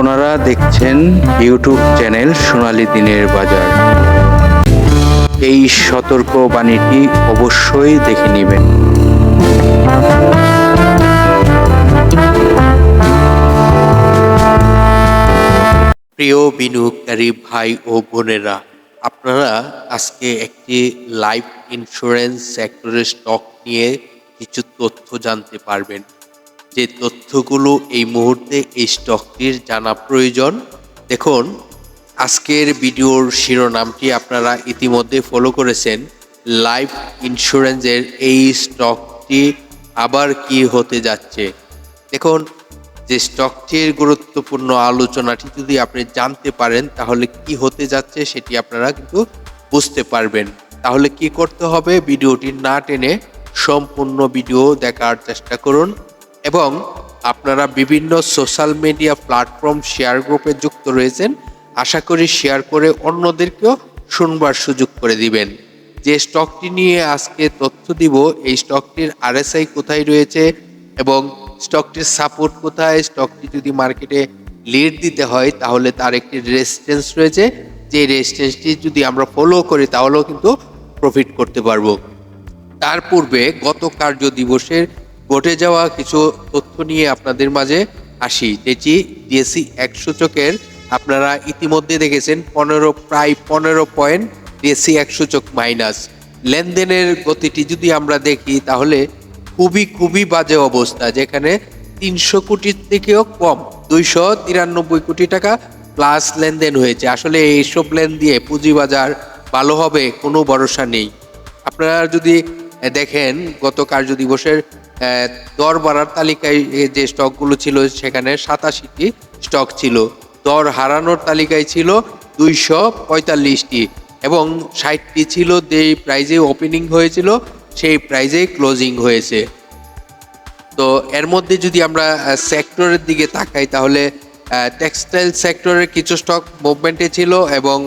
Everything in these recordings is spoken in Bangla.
আপনারা দেখছেন ইউটিউব চ্যানেল সোনালি দিনের বাজার। এই সতর্ক বাণীটি অবশ্যই দেখে নেবেন। প্রিয় বিনিয়োগকারী ভাই ও বোনেরা, আপনারা আজকে একটি লাইফ ইন্স্যুরেন্স সেক্টরের স্টক নিয়ে কিছু তথ্য জানতে পারবেন। যে তথ্যগুলো এই মুহূর্তে এই স্টকটির জানা প্রয়োজন, দেখুন, আজকের ভিডিওর শিরোনামটি আপনারা ইতিমধ্যে ফলো করেছেন। লাইফ ইন্স্যুরেন্সের এই স্টকটি আবার কি হতে যাচ্ছে? দেখুন, যে স্টকটির গুরুত্বপূর্ণ আলোচনাটি যদি আপনি জানতে পারেন, তাহলে কি হতে যাচ্ছে সেটি আপনারা কিন্তু বুঝতে পারবেন। তাহলে কি করতে হবে? ভিডিওটি না টেনে সম্পূর্ণ ভিডিও দেখার চেষ্টা করুন। এবং আপনারা বিভিন্ন সোশ্যাল মিডিয়া প্ল্যাটফর্ম শেয়ার গ্রুপে যুক্ত রয়েছেন, আশা করি শেয়ার করে অন্যদেরকেও শুনবার সুযোগ করে দিবেন। যে স্টকটি নিয়ে আজকে তথ্য দিব, এই স্টকটির আরএসআই কোথায় রয়েছে এবং স্টকটির সাপোর্ট কোথায় স্টকটি যদি মার্কেটে লিড দিতে হয়, তাহলে তার একটি রেজিস্ট্যান্স রয়েছে। যে রেজিস্ট্যান্সটি যদি আমরা ফলো করি, তাহলেও কিন্তু প্রফিট করতে পারব। তার পূর্বে গত কার্য দিবসের ঘটে যাওয়া কিছু তথ্য নিয়ে আপনাদের মাঝে আসি। যেটি ডিএসসি এক সূচকের আপনারা ইতিমধ্যে দেখেছেন পনেরো, প্রায় পনেরো পয়েন্ট ডিএসসি এক সূচক মাইনাস। লেনদেনের গতিটি যদি আমরা দেখি, তাহলে খুবই খুবই বাজে অবস্থা, যেখানে তিনশো কোটির থেকেও কম, দুইশো তিরানব্বই কোটি টাকা প্লাস লেনদেন হয়েছে। আসলে এইসব লেন দিয়ে পুঁজিবাজার ভালো হবে, কোনো ভরসা নেই। আপনারা যদি দেখেন গত কার্য দিবসের দর বাড়ার তালিকায় যে স্টকগুলো ছিল সেখানে সাতাশিটি স্টক ছিল। দর হারানোর তালিকায় ছিল দুইশো পঁয়তাল্লিশটি এবং ষাটটি ছিল যে প্রাইজে ওপেনিং হয়েছিল, সেই প্রাইজে ক্লোজিং হয়েছে। তো এর মধ্যে যদি আমরা সেক্টরের দিকে তাকাই, তাহলে টেক্সটাইল সেক্টরের কিছু স্টক মুভমেন্টে ছিল এবং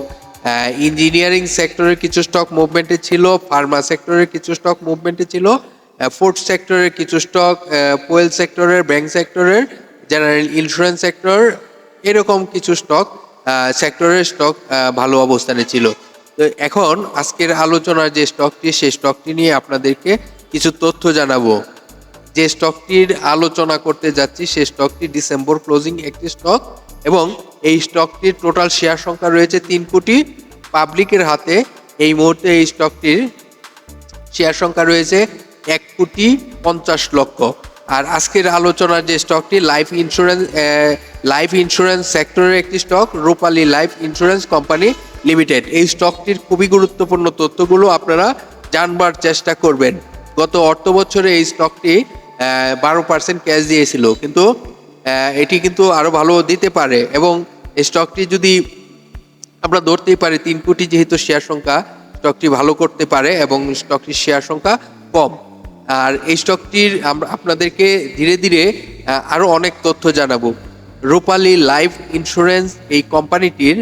ইঞ্জিনিয়ারিং সেক্টরের কিছু স্টক মুভমেন্টে ছিল, ফার্মা সেক্টরের কিছু স্টক মুভমেন্টে ছিল। ফুড সেক্টরের কিছু স্টক পোয়েল সেক্টরের ব্যাংক সেক্টরের জেনারেল ইন্স্যুরেন্স সেক্টর এরকম কিছু স্টক সেক্টরের স্টক ভালো অবস্থানে ছিল। তো এখন আজকের আলোচনার যে স্টকটি সেই স্টকটি নিয়ে আপনাদেরকে কিছু তথ্য জানাব। যে স্টকটির আলোচনা করতে যাচ্ছি, সেই স্টকটি ডিসেম্বর ক্লোজিং একটি স্টক এবং এই স্টকটির টোটাল শেয়ার সংখ্যা রয়েছে তিন কোটি। পাবলিকের হাতে এই মুহূর্তে এই স্টকটির শেয়ার সংখ্যা রয়েছে এক কোটি পঞ্চাশ লক্ষ। আর আজকের আলোচনার যে স্টকটি লাইফ ইন্স্যুরেন্স লাইফ ইন্স্যুরেন্স সেক্টরের একটি stock Rupali life insurance company limited এই স্টকটির খুবই গুরুত্বপূর্ণ তথ্যগুলো আপনারা জানবার চেষ্টা করবেন। গত অর্থ বছরে এই স্টকটি বারো পার্সেন্ট ক্যাশ দিয়েছিল। কিন্তু এটি কিন্তু আরও ভালো দিতে পারে এবং এই স্টকটি যদি আমরা ধরতেই পারি, তিন কোটি যেহেতু শেয়ার সংখ্যা স্টকটি ভালো করতে পারে এবং স্টকটির শেয়ার সংখ্যা কম। আর এই স্টকটির আপনাদেরকে ধীরে ধীরে আরও অনেক তথ্য জানাব। রূপালী লাইফ ইন্স্যুরেন্স এই কোম্পানিটির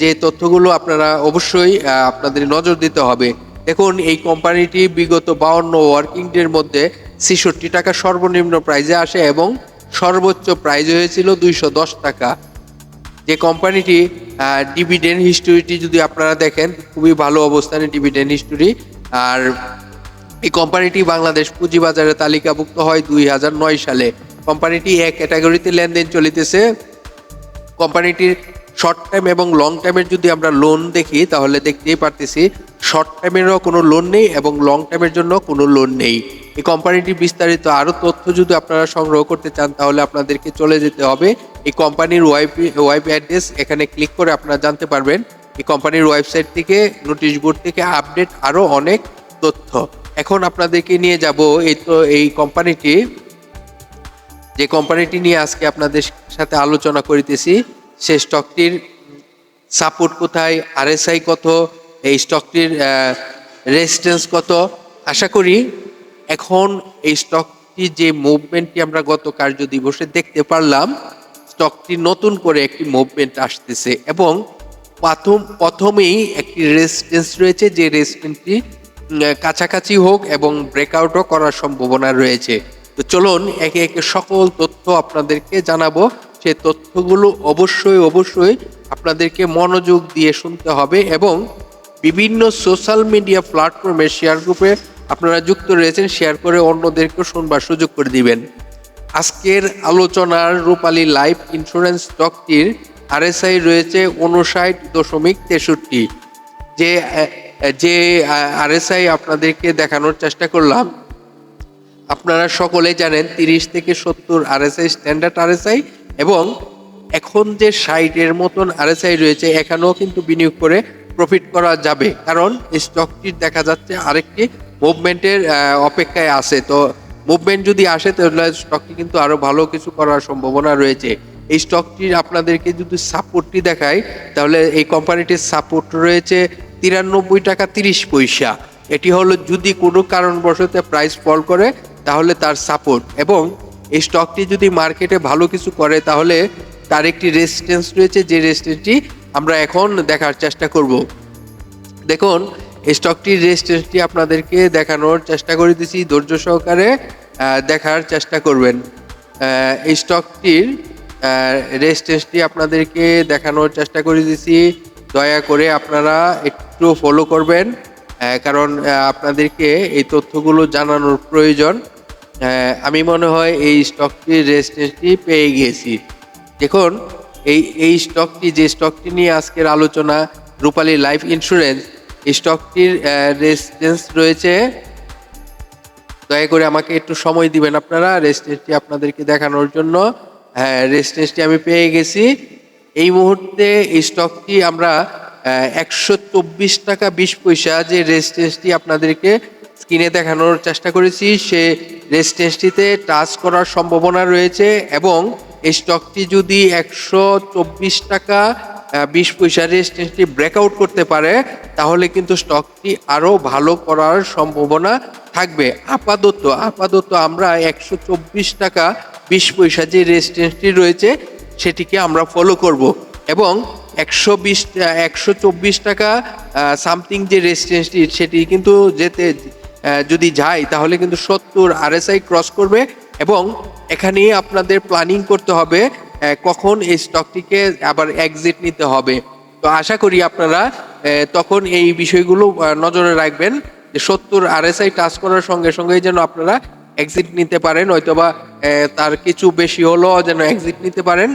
যে তথ্যগুলো আপনারা অবশ্যই আপনাদের নজর দিতে হবে। দেখুন, এই কোম্পানিটি বিগত বাউন্ন ওয়ার্কিং ডের মধ্যে ছেষট্টি টাকা সর্বনিম্ন প্রাইজে আসে এবং সর্বোচ্চ প্রাইজ হয়েছিল দুইশো দশ টাকা। যে কোম্পানিটি ডিভিডেন্ড হিস্টোরিটি যদি আপনারা দেখেন, খুবই ভালো অবস্থানে ডিভিডেন্ড হিস্টোরি। আর এই কোম্পানিটি বাংলাদেশ পুঁজিবাজারে তালিকাভুক্ত হয় দুই হাজার নয় সালে। কোম্পানিটি এক ক্যাটাগরিতে লেনদেন চলিতেছে। কোম্পানিটির শর্ট টাইম এবং লং টাইমের যদি আমরা লোন দেখি, তাহলে দেখতেই পারতেছি শর্ট টাইমেরও কোনো লোন নেই এবং লং টাইমের জন্য কোনো লোন নেই। এই কোম্পানিটির বিস্তারিত আরও তথ্য যদি আপনারা সংগ্রহ করতে চান, তাহলে আপনাদেরকে চলে যেতে হবে। এই কোম্পানির ওয়েব ওয়েব অ্যাড্রেস এখানে ক্লিক করে আপনারা জানতে পারবেন। এই কোম্পানির ওয়েবসাইট থেকে নোটিশ বোর্ড থেকে আপডেট আরও অনেক তথ্য। এখন আপনাদেরকে নিয়ে যাব এই তো, এই কোম্পানিটি যে কোম্পানিটি নিয়ে আজকে আপনাদের সাথে আলোচনা করিতেছি, সেই স্টকটির সাপোর্ট কোথায় আরএসআই কত, এই স্টকটির রেজিস্ট্যান্স কত। আশা করি এখন এই স্টকটি যে মুভমেন্টটি আমরা গত কার্য দিবসে দেখতে পারলাম স্টকটি নতুন করে একটি মুভমেন্ট আসতেছে এবং প্রথম, প্রথমেই একটি রেজিস্ট্যান্স রয়েছে, যে রেজিস্ট্যান্সটি কাছাকাছি হোক এবং ব্রেকআউটও করার সম্ভাবনা রয়েছে। তো চলুন একে একে সকল তথ্য আপনাদেরকে জানাব। সে তথ্যগুলো অবশ্যই অবশ্যই আপনাদেরকে মনোযোগ দিয়ে শুনতে হবে এবং বিভিন্ন সোশ্যাল মিডিয়া প্ল্যাটফর্মে শেয়ার গ্রুপে আপনারা যুক্ত রয়েছেন শেয়ার করে অন্যদেরকেও শুনবার সুযোগ করে দিবেন। আজকের আলোচনার রূপালী লাইফ ইন্স্যুরেন্স স্টকটির আরএসআই রয়েছে উনষাট দশমিক তেষট্টি, যে যে আরএসআই আপনাদেরকে দেখানোর চেষ্টা করলাম, আপনারা সকলে জানেন তিরিশ থেকে সত্তর আরএসআই, স্ট্যান্ডার্ড আরএসআই, এবং এখন যে সাইটের মতন আরএসআই রয়েছে, এখানেও কিন্তু বিনিয়োগ করে প্রফিট করা যাবে। কারণ স্টকটির দেখা যাচ্ছে আরেকটি মুভমেন্টের অপেক্ষায় আছে। তো মুভমেন্ট যদি আসে, তাহলে স্টকটি কিন্তু আরও ভালো কিছু করার সম্ভাবনা রয়েছে। এই স্টকটির আপনাদেরকে যদি সাপোর্টটি দেখায় তাহলে এই কোম্পানিটির সাপোর্ট রয়েছে তিরানব্বই টাকা তিরিশ পয়সা। এটি হলো যদি কোনো কারণবশত প্রাইস ফল করে, তাহলে তার সাপোর্ট এবং এই স্টকটি যদি মার্কেটে ভালো কিছু করে, তাহলে তার একটি রেজিস্ট্যান্স রয়েছে, যে রেজিস্ট্যান্সটি আমরা এখন দেখার চেষ্টা করব। দেখুন, এই স্টকটির রেজিস্ট্যান্সটি আপনাদেরকে দেখানোর চেষ্টা করে দিছি, ধৈর্য সহকারে দেখার চেষ্টা করবেন। এই স্টকটির রেজিস্ট্যান্সটি আপনাদেরকে দেখানোর চেষ্টা করে দিছি। দয়া করে আপনারা একটু ফলো করবেন কারণ আপনাদেরকে এই তথ্যগুলো জানানোর প্রয়োজন। আমি মনে হয় এই স্টকটির রেজিস্ট্যান্সটি পেয়ে গিয়েছি দেখুন, এই এই স্টকটি যে স্টকটি নিয়ে আজকের আলোচনা, রূপালী লাইফ ইন্স্যুরেন্স এই স্টকটির রেজিস্ট্যান্স রয়েছে। দয়া করে আমাকে একটু সময় দিবেন আপনারা রেজিস্ট্যান্সটি আপনাদেরকে দেখানোর জন্য। হ্যাঁ রেজিস্ট্যান্সটি আমি পেয়ে গেছি। এই মুহূর্তে এই স্টকটি আমরা একশো চব্বিশ টাকা বিশ পয়সা যে রেজিস্ট্যান্সটি আপনাদেরকে স্ক্রিনে দেখানোর চেষ্টা করেছি, সে রেজিস্ট্যান্সটিতে টাচ করার সম্ভাবনা রয়েছে এবং এই স্টকটি যদি একশো চব্বিশ টাকা বিশ পয়সা রেজিস্ট্যান্সটি ব্রেকআউট করতে পারে, তাহলে কিন্তু স্টকটি আরও ভালো করার সম্ভাবনা থাকবে। আপাতত আপাতত আমরা একশো চব্বিশ টাকা বিশ পয়সা যে রেজিস্ট্যান্সটি রয়েছে সেটিকে আমরা ফলো করব। এবং একশো বিশ একশো চব্বিশ টাকা সামথিং যে রেজিস্ট্যান্সটি সেটি কিন্তু যেতে যদি যায়, তাহলে কিন্তু সত্তর আরএসআই ক্রস করবে এবং এখানে আপনাদের প্ল্যানিং করতে হবে কখন এই স্টকটিকে আবার এক্সিট নিতে হবে। তো আশা করি আপনারা তখন এই বিষয়গুলো নজরে রাখবেন, যে সত্তর আরএসআই টাচ করার সঙ্গে সঙ্গেই যেন আপনারা এক্সিট নিতে পারেন, হয়তোবা তার কিছু বেশি হলেও যেন এক্সিট নিতে পারেন।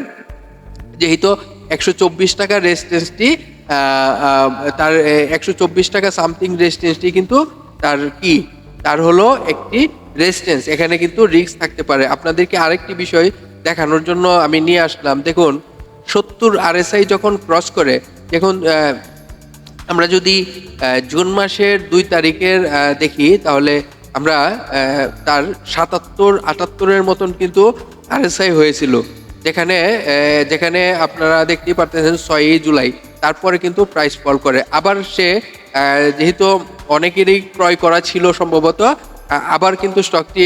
যেহেতু একশো চব্বিশ টাকা রেজিস্ট্যান্সটি তার একশো চব্বিশ টাকা সামথিং রেজিস্ট্যান্সটি কিন্তু তার কি? তার হলো একটি রেজিস্ট্যান্স এখানে কিন্তু রিস্ক থাকতে পারে। আপনাদেরকে আরেকটি বিষয় দেখানোর জন্য আমি নিয়ে আসলাম। দেখুন, সত্তর আরএসআই যখন ক্রস করে, দেখুন আমরা যদি জুন মাসের দুই তারিখের দেখি, তাহলে আমরা তার সাতাত্তর, আটাত্তরের মতন কিন্তু আরএসআই হয়েছিল। যেখানে যেখানে আপনারা দেখতেই পারতেছেন ছয়ই জুলাই। তারপরে কিন্তু প্রাইস ফল করে। আবার সে যেহেতু অনেকেরই ক্রয় করা ছিল সম্ভবত আবার কিন্তু স্টকটি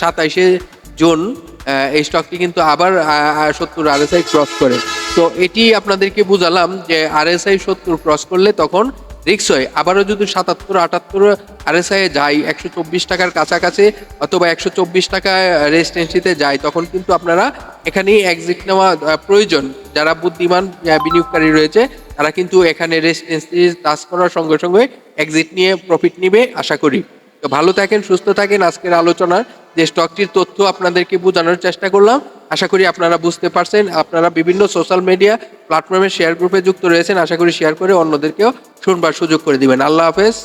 সাতাইশে জুন এই স্টকটি কিন্তু আবার সত্তর আরএসআই ক্রস করে। তো এটি আপনাদেরকে বুঝালাম যে আরএসআই সত্তর ক্রস করলে তখন রিক্স হয়। আবারও যদি সাতাত্তর, আটাত্তর আরএসআই যায় একশো চব্বিশ টাকার কাছাকাছি অথবা একশো চব্বিশ টাকা রেজিস্ট্যান্সিতে যায় তখন কিন্তু আপনারা এখানেই এক্সিট নেওয়া প্রয়োজন। যারা বুদ্ধিমান বিনিয়োগকারী রয়েছে, তারা কিন্তু এখানে রেজিস্ট্যান্সি টাচ করার সঙ্গে সঙ্গে এক্সিট নিয়ে প্রফিট নিবে, আশা করি। তো ভালো থাকেন, সুস্থ থাকেন আজকের আলোচনা যে স্টকটির তথ্য আপনাদেরকে বোঝানোর চেষ্টা করলাম। আশা করি আপনারা বুঝতে পারছেন, আপনারা বিভিন্ন সোশ্যাল মিডিয়া প্ল্যাটফর্মে শেয়ার গ্রুপে যুক্ত রয়েছেন, আশা করি শেয়ার করে অন্যদেরকেও শুনবার সুযোগ করে দিবেন। আল্লাহ হাফেজ।